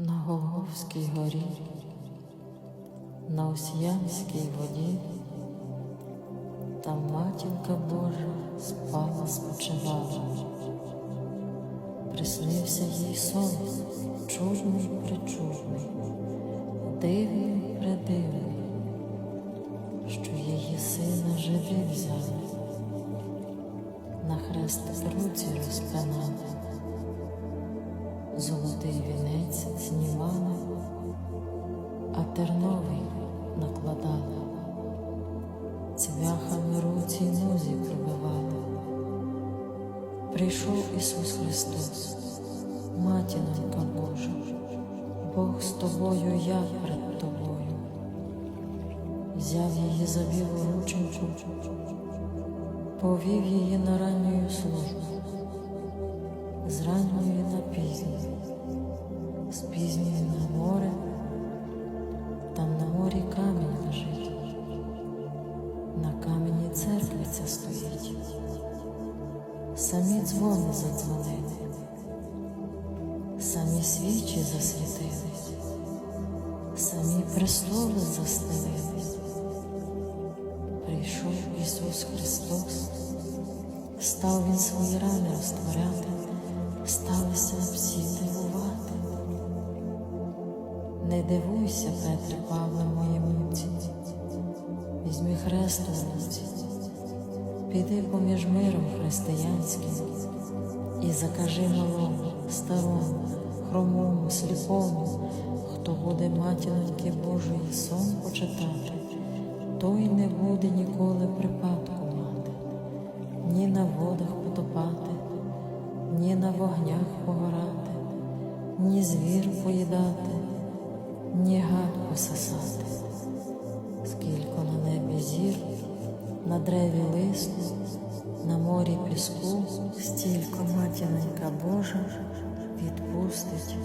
На Голговській горі, на Осіянській воді, там матінка Божа спала, спочивала. Приснився їй сон, чудний причудний, дивний придивний, що її сина жиди взяли, на хрест руці розпинали терновий накладали, цвяхами руці й нозі пробивали. Прийшов Ісус Христос, матінонька Божа, Бог з тобою, я перед тобою, взяв її за білу рученьку, повів її на ранню службу з ранньої на пізню, самі дзвони задзвонили, самі свічі засвітились, самі престоли заснились. Прийшов Ісус Христос, став Він свої рани розтворяти. Сталися всі дивувати. Не дивуйся, Петре, Павле, моїй муці, візьми хрест у руці, піди поміж миром християнським і закажи малому, старому, хромому, сліпому, хто буде матіноньки Божої сон почитати, той не буде ніколи припадку мати, ні на водах потопати ні на вогнях погорати, ні звір поїдати, ні гад пососати. На древі листу, на морі піску, стілько матіненька Божа відпустить.